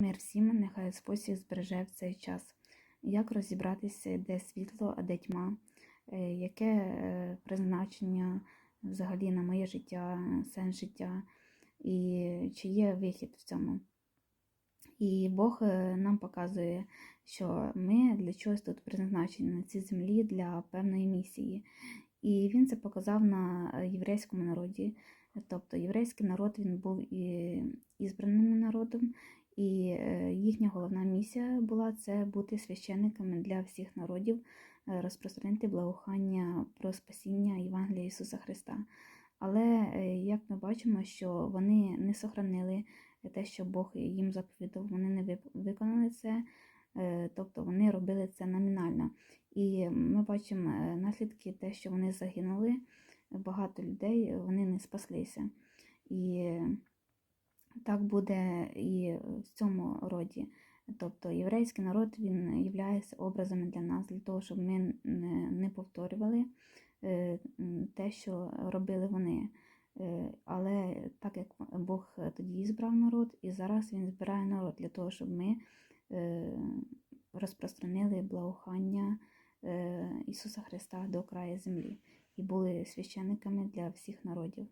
Мир всім, нехай всіх збереже в цей час. Як розібратися, де світло, а де тьма, Е, яке е, призначення взагалі на моє життя, сенс життя, і чи є вихід в цьому. І Бог е, нам показує, що ми для чогось тут призначені на цій землі для певної місії. І він це показав на єврейському народі. Тобто єврейський народ він був і ізбраним народом, і е, їхня головна місія була це бути священниками для всіх народів, е, розпространити благоухання про спасіння Євангелія Ісуса Христа. Але е, як ми бачимо, що вони не сохранили те, що Бог їм заповідав, вони не виконали це, тобто вони робили це номінально. І ми бачимо наслідки те, що вони загинули, багато людей вони не спаслися. І так буде і в цьому роді. Тобто єврейський народ він є образами для нас, для того, щоб ми не, повторювали е, те, що робили вони. Е, Але так як Бог тоді збрав народ, і зараз Він збирає народ для того, щоб ми е, розпространили благоухання е, Ісуса Христа до краю землі і були священниками для всіх народів.